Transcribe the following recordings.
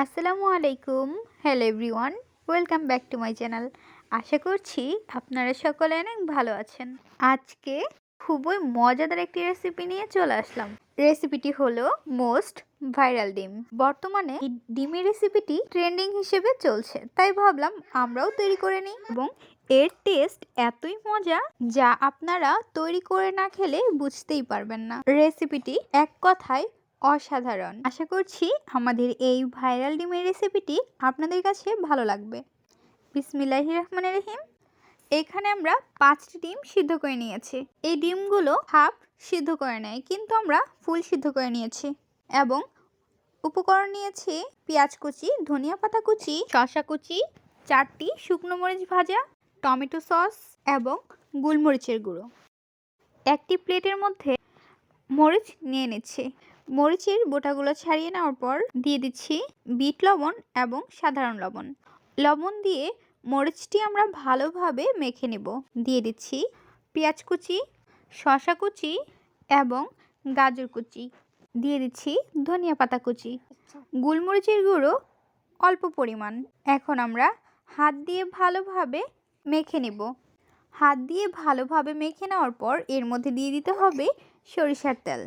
আসসালামু আলাইকুম। Hello everyone welcome back to my channel আশা করছি আপনারা সকলে অনেক ভালো আছেন। আজকে খুবই মজাদার একটি রেসিপি নিয়ে চলে আসলাম। রেসিপিটি হলো মোস্ট ভাইরাল ডিম। বর্তমানে এই ডিমের রেসিপিটি ট্রেন্ডিং হিসেবে চলছে। তাই ভাবলাম আমরাও তৈরি করে নিই এবং এর টেস্ট এতই মজা যা আপনারা তৈরি করে না খেলে বুঝতেই পারবেন না। রেসিপিটি এক কথায় অসাধারণ। আশা করছি আমাদের এই ভাইরাল ডিমের রেসিপিটি আপনাদের কাছে ভালো লাগবে। বিসমিল্লাহি রহমানের রহিম। এখানে আমরা পাঁচটি ডিম সিদ্ধ করে নিয়েছি। এই ডিমগুলো হাফ সিদ্ধ করে নেয়, কিন্তু আমরা ফুল সিদ্ধ করে নিয়েছি। এবং উপকরণ নিয়েছি পেঁয়াজ কুচি, ধনিয়া পাতা কুচি, শসা কুচি, চারটি শুকনো মরিচ ভাজা, টমেটো সস এবং গোলমরিচের গুঁড়ো। একটি প্লেটের মধ্যে মরিচ নিয়ে নিচ্ছি। মরিচের বোটাগুলো ছাড়িয়ে নেওয়ার পর দিয়ে দিচ্ছি বিট লবণ এবং সাধারণ লবণ। লবণ দিয়ে মরিচটি আমরা ভালোভাবে মেখে নেব। দিয়ে দিচ্ছি পেঁয়াজ কুচি শশা কুচি এবং গাজর কুচি। দিয়ে দিচ্ছি ধনিয়া পাতা কুচি। গোলমরিচের গুঁড়ো অল্প পরিমাণ। এখন আমরা হাত দিয়ে ভালোভাবে মেখে নেব। হাত দিয়ে ভালোভাবে মেখে নেওয়ার পর এর মধ্যে দিয়ে দিতে হবে সরিষার তেল।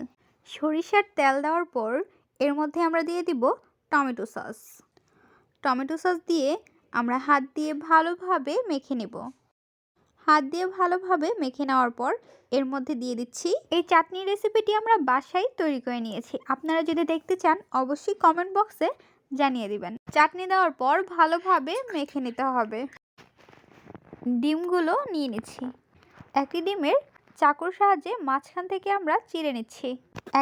সরিষার তেল দেওয়ার পর এর মধ্যে আমরা দিয়ে দিব টমেটো সস। টমেটো সস দিয়ে আমরা হাত দিয়ে ভালোভাবে মেখে নেব। হাত দিয়ে ভালোভাবে মেখে নেওয়ার পর এর মধ্যে দিয়ে দিচ্ছি এই চাটনি রেসিপিটি আমরা বাসায় তৈরি করে নিয়েছি। আপনারা যদি দেখতে চান, অবশ্যই কমেন্ট বক্সে জানিয়ে দিবেন। চাটনি দেওয়ার পর ভালোভাবে মেখে নিতে হবে। ডিমগুলো নিয়ে নিচ্ছি। একই ডিমের চাকুর সাহায্যে মাঝখান থেকে আমরা চিড়ে নিচ্ছি।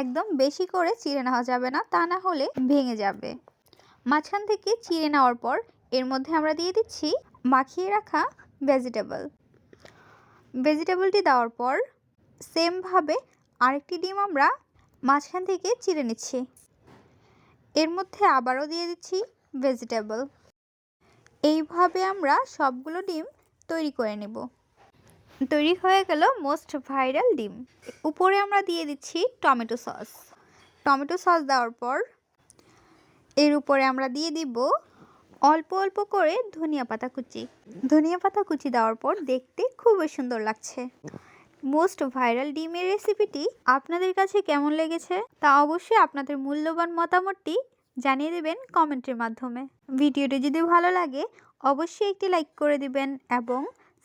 একদম বেশি করে চিড়ে নেওয়া যাবে না, তা না হলে ভেঙে যাবে। মাঝখান থেকে চিড়ে নেওয়ার পর এর মধ্যে আমরা দিয়ে দিচ্ছি মাখিয়ে রাখা ভেজিটেবল ভেজিটেবলটি দেওয়ার পর সেমভাবে আরেকটি ডিম আমরা মাঝখান থেকে চিড়ে নিচ্ছি। এর মধ্যে আবারও দিয়ে দিচ্ছি ভেজিটেবল এইভাবে আমরা সবগুলো ডিম তৈরি করে নেব। তৈরি হয়ে গেল মোস্ট ভাইরাল ডিম। উপরে আমরা দিয়ে দিচ্ছি টমেটো সস। টমেটো সস দেওয়ার পর এর উপরে আমরা দিয়ে দিব অল্প অল্প করে ধনিয়া পাতা কুচি। ধনিয়া পাতা কুচি দেওয়ার পর দেখতে খুবই সুন্দর লাগছে। মোস্ট ভাইরাল ডিমের রেসিপিটি আপনাদের কাছে কেমন লেগেছে তা অবশ্যই আপনাদের মূল্যবান মতামতটি জানিয়ে দেবেন কমেন্টের মাধ্যমে। ভিডিওটি যদি ভালো লাগে, অবশ্যই একটি লাইক করে দিবেন এবং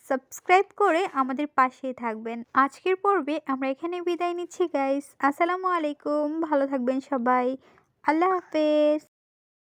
সাবস্ক্রাইব করে আমাদের পাশেই থাকবেন। আজকের পর্বে আমরা এখানে বিদায় নিচ্ছি গাইস আসসালামু আলাইকুম। ভালো থাকবেন সবাই। আল্লাহ হাফেজ।